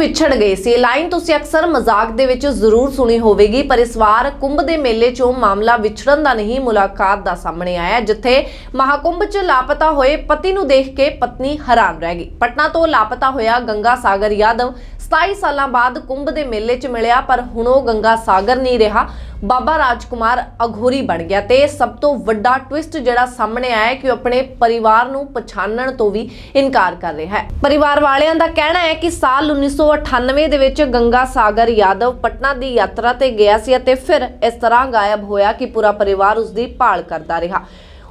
ਵਿਛੜ ਗਏ ਸੀ। ਲਾਈਨ ਤੁਸੀਂ ਅਕਸਰ ਮਜ਼ਾਕ ਦੇ ਵਿੱਚ ਜ਼ਰੂਰ ਸੁਣੀ ਹੋਵੇਗੀ, ਪਰ ਇਸ ਵਾਰ ਕੁੰਭ ਦੇ ਮੇਲੇ 'ਚੋਂ ਮਾਮਲਾ ਵਿਛੜਨ ਦਾ ਨਹੀਂ, ਮੁਲਾਕਾਤ ਦਾ ਸਾਹਮਣੇ ਆਇਆ ਜਿੱਥੇ ਮਹਾਕੁੰਭ 'ਚ ਲਾਪਤਾ ਹੋਏ ਪਤੀ ਨੂੰ ਦੇਖ ਕੇ ਪਤਨੀ ਹੈਰਾਨ ਰਹਿ ਗਈ। ਪਟਨਾ ਤੋਂ ਲਾਪਤਾ ਹੋਇਆ ਗੰਗਾ ਸਾਗਰ ਯਾਦਵ 27 ਸਾਲਾਂ ਬਾਅਦ ਕੁੰਭ ਦੇ ਮੇਲੇ 'ਚ ਮਿਲਿਆ, ਪਰ ਹੁਣ ਉਹ ਗੰਗਾ ਸਾਗਰ ਨਹੀਂ ਰਿਹਾ। ਬਾਬਾ ਰਾਜਕੁਮਾਰ ਅਘੋਰੀ ਬਣ ਗਿਆ ਤੇ ਸਭ ਤੋਂ ਵੱਡਾ ਟਵਿਸਟ ਜਿਹੜਾ ਸਾਹਮਣੇ ਆਇਆ ਕਿ ਉਹ ਆਪਣੇ ਪਰਿਵਾਰ ਨੂੰ ਪਛਾਣਨ ਤੋਂ ਵੀ ਇਨਕਾਰ ਕਰ ਰਿਹਾ ਹੈ। ਪਰਿਵਾਰ ਵਾਲਿਆਂ ਦਾ ਕਹਿਣਾ ਹੈ ਕਿ ਸਾਲ 1998 ਦੇ ਵਿੱਚ ਗੰਗਾ ਸਾਗਰ ਯਾਦਵ ਪਟਨਾ ਦੀ ਯਾਤਰਾ ਤੇ ਗਿਆ ਸੀ ਅਤੇ ਫਿਰ ਇਸ ਤਰ੍ਹਾਂ ਗਾਇਬ ਹੋਇਆ ਕਿ ਪੂਰਾ ਪਰਿਵਾਰ ਉਸ ਦੀ ਭਾਲ ਕਰਦਾ ਰਿਹਾ।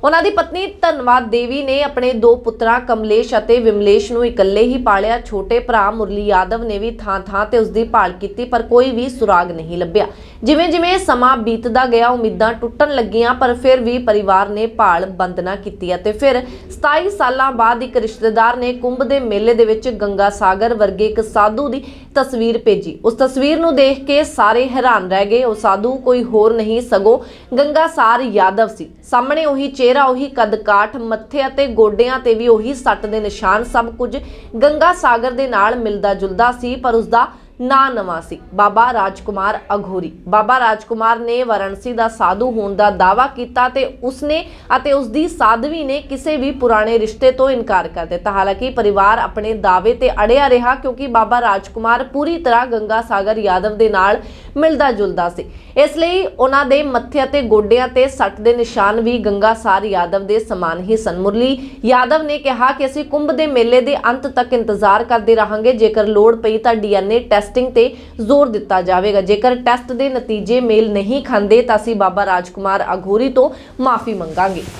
ਉਹਨਾਂ ਦੀ ਪਤਨੀ ਧੰਨਵਾਦ ਦੇਵੀ ਨੇ ਆਪਣੇ ਦੋ ਪੁੱਤਰਾਂ ਕਮਲੇਸ਼ ਅਤੇ ਵਿਮਲੇਸ਼ ਨੂੰ ਇਕੱਲੇ ਹੀ ਪਾਲਿਆ। ਛੋਟੇ ਭਰਾ ਮੁਰਲੀ ਯਾਦਵ ਨੇ ਵੀ ਥਾਂ-ਥਾਂ ਤੇ ਉਸ ਦੀ ਭਾਲ ਕੀਤੀ, ਪਰ ਕੋਈ ਵੀ ਸੁਰਾਗ ਨਹੀਂ ਲੱਭਿਆ। ਜਿਵੇਂ-ਜਿਵੇਂ ਸਮਾਂ ਬੀਤਦਾ ਗਿਆ, ਉਮੀਦਾਂ ਟੁੱਟਣ ਲੱਗੀਆਂ, ਪਰ ਫਿਰ ਵੀ ਪਰਿਵਾਰ ਨੇ ਭਾਲ ਬੰਦ ਨਾ ਕੀਤੀ ਅਤੇ ਫਿਰ 27 ਸਾਲਾਂ ਬਾਅਦ ਇੱਕ ਰਿਸ਼ਤੇਦਾਰ ਨੇ ਕੁੰਭ ਦੇ ਮੇਲੇ ਦੇ ਵਿੱਚ ਗੰਗਾ ਸਾਗਰ ਵਰਗੇ ਇੱਕ ਸਾਧੂ ਦੀ ਤਸਵੀਰ ਭੇਜੀ। ਉਸ ਤਸਵੀਰ ਨੂੰ ਦੇਖ ਕੇ ਸਾਰੇ ਹੈਰਾਨ ਰਹਿ ਗਏ। ਉਹ ਸਾਧੂ ਕੋਈ ਹੋਰ ਨਹੀਂ, ਸਗੋ ਗੰਗਾਸਾਰ ਯਾਦਵ ਸੀ। ਸਾਹਮਣੇ ਉਹੀ ਚਿਹਰਾ, ਉਹੀ ਕਦਕਾਠ, ਮੱਥੇ ਅਤੇ ਗੋਡਿਆਂ ਤੇ ਵੀ ਉਹੀ ਸੱਟ ਦੇ ਨਿਸ਼ਾਨ ਸਭ ਕੁਝ ਗੰਗਾ ਸਾਗਰ ਦੇ ਨਾਲ ਮਿਲਦਾ ਜੁਲਦਾ ਸੀ, ਪਰ ਉਸ ਦਾ ਨਾਂ ਨਵਾਂ ਸੀ। ਬਾਬਾ ਰਾਜਕੁਮਾਰ ਅਘੋਰੀ। ਬਾਬਾ ਰਾਜਕੁਮਾਰ ਨੇ ਵਾਰਾਣਸੀ ਦਾ ਸਾਧੂ ਹੋਣ ਦਾ ਦਾਵਾ ਕੀਤਾ ਤੇ ਉਸਨੇ ਅਤੇ ਉਸਦੀ ਸਾਧਵੀ ਨੇ ਕਿਸੇ ਵੀ ਪੁਰਾਣੇ ਰਿਸ਼ਤੇ ਤੋਂ ਇਨਕਾਰ ਕਰ ਦਿੱਤਾ। ਹਾਲਾਂਕਿ ਪਰਿਵਾਰ ਆਪਣੇ ਦਾਅਵੇ ਤੇ ਅੜਿਆ ਰਿਹਾ ਕਿਉਂਕਿ ਬਾਬਾ ਰਾਜਕੁਮਾਰ ਪੂਰੀ ਤਰ੍ਹਾਂ ਗੰਗਾ ਸਾਗਰ ਯਾਦਵ ਦੇ ਨਾਲ ਮਿਲਦਾ ਜੁਲਦਾ ਸੀ। ਇਸ ਲਈ ਉਹਨਾਂ ਦੇ ਮੱਥੇ ਅਤੇ ਗੋਡਿਆਂ ਤੇ ਸੱਟ ਦੇ ਨਿਸ਼ਾਨ ਵੀ ਗੰਗਾਸਾਰ ਯਾਦਵ ਦੇ ਸਮਾਨ ਹੀ ਸਨ। ਮੁਰਲੀ, ਯਾਦਵ ਨੇ ਕਿਹਾ ਕਿ ਅਸੀਂ ਕੁੰਭ ਦੇ ਮੇਲੇ ਦੇ ਅੰਤ ਤੱਕ ਇੰਤਜ਼ਾਰ ਕਰਦੇ ਰਹਾਂਗੇ। ਜੇਕਰ ਲੋੜ ਪਈ ਤਾਂ ਡੀਐਨਏ ਟੈਸਟਿੰਗ ਤੇ ਜ਼ੋਰ ਦਿੱਤਾ ਜਾਵੇਗਾ। ਜੇਕਰ ਟੈਸਟ ਦੇ ਨਤੀਜੇ ਮੇਲ ਨਹੀਂ ਖਾਂਦੇ, ਤਾਂ ਅਸੀਂ ਬਾਬਾ ਰਾਜਕੁਮਾਰ ਅਘੋਰੀ ਤੋਂ ਮਾਫੀ ਮੰਗਾਂਗੇ।